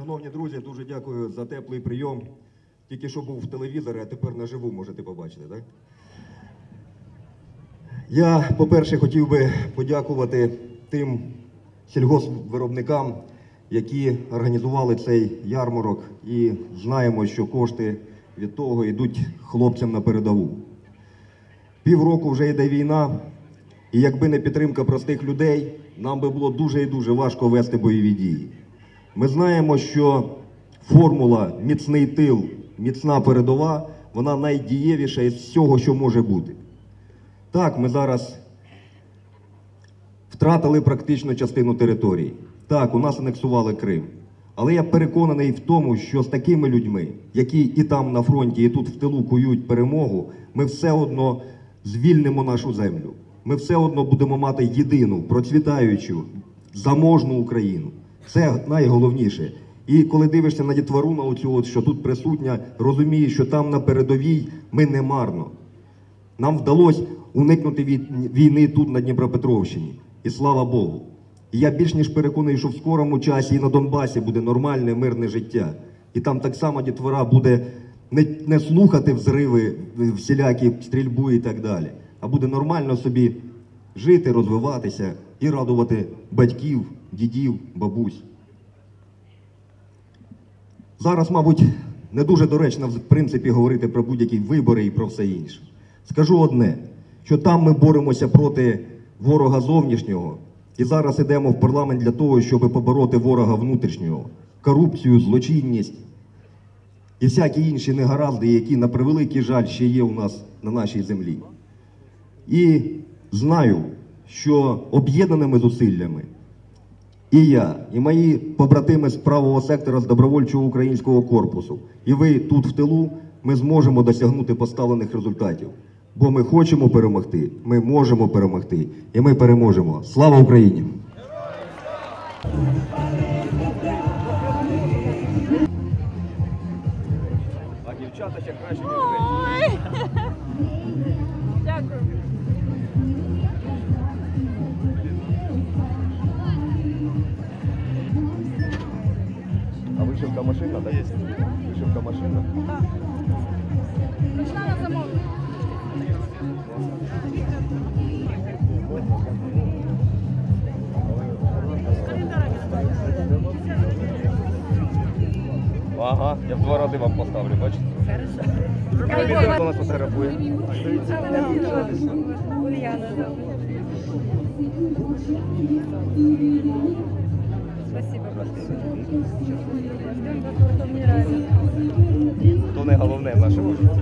Шановні друзі, дуже дякую за теплий прийом. Тільки що був в телевізорі, а тепер наживу можете побачити, так? Я, по-перше, хотів би подякувати тим сільгоспвиробникам, які організували цей ярмарок, і знаємо, що кошти від того йдуть хлопцям на передову. Півроку вже йде війна, і якби не підтримка простих людей, нам би було дуже і дуже важко вести бойові дії. Ми знаємо, що формула міцний тил, міцна передова, вона найдієвіша із всього, що може бути. Так, ми зараз втратили практично частину території. Так, у нас анексували Крим. Але я переконаний в тому, що з такими людьми, які і там на фронті, і тут в тилу кують перемогу, ми все одно звільнимо нашу землю. Ми все одно будемо мати єдину, процвітаючу, заможну Україну. Це найголовніше. І коли дивишся на дітвору, на оцю, от, що тут присутня, розумієш, що там на передовій ми не марно. Нам вдалося уникнути від війни тут на Дніпропетровщині. І слава Богу. І я більш ніж переконаний, що в скорому часі і на Донбасі буде нормальне мирне життя. І там так само дітвора буде не, не слухати взриви, всілякі стрільбу і так далі, а буде нормально собі жити, розвиватися і радувати батьків, дідів, бабусь. Зараз, мабуть, не дуже доречно в принципі говорити про будь-які вибори і про все інше. Скажу одне, що там ми боремося проти ворога зовнішнього, і зараз йдемо в парламент для того, щоб побороти ворога внутрішнього, корупцію, злочинність і всякі інші негаразди, які на превеликий жаль ще є у нас на нашій землі. І знаю, що об'єднаними зусиллями і я, і мої побратими з правого сектора з добровольчого українського корпусу, і ви тут в тилу, ми зможемо досягнути поставлених результатів. Бо ми хочемо перемогти, ми можемо перемогти, і ми переможемо. Слава Україні! А дівчата ще краще. Дякую. Машина, так? Вишивка машина. Так. Прийшла на замовлення. Ага, я в два рази вам поставлю, бачите? Хто нас фотографує? Спасибо. Ждем до Верховной Ради. То не головне в нашому житті.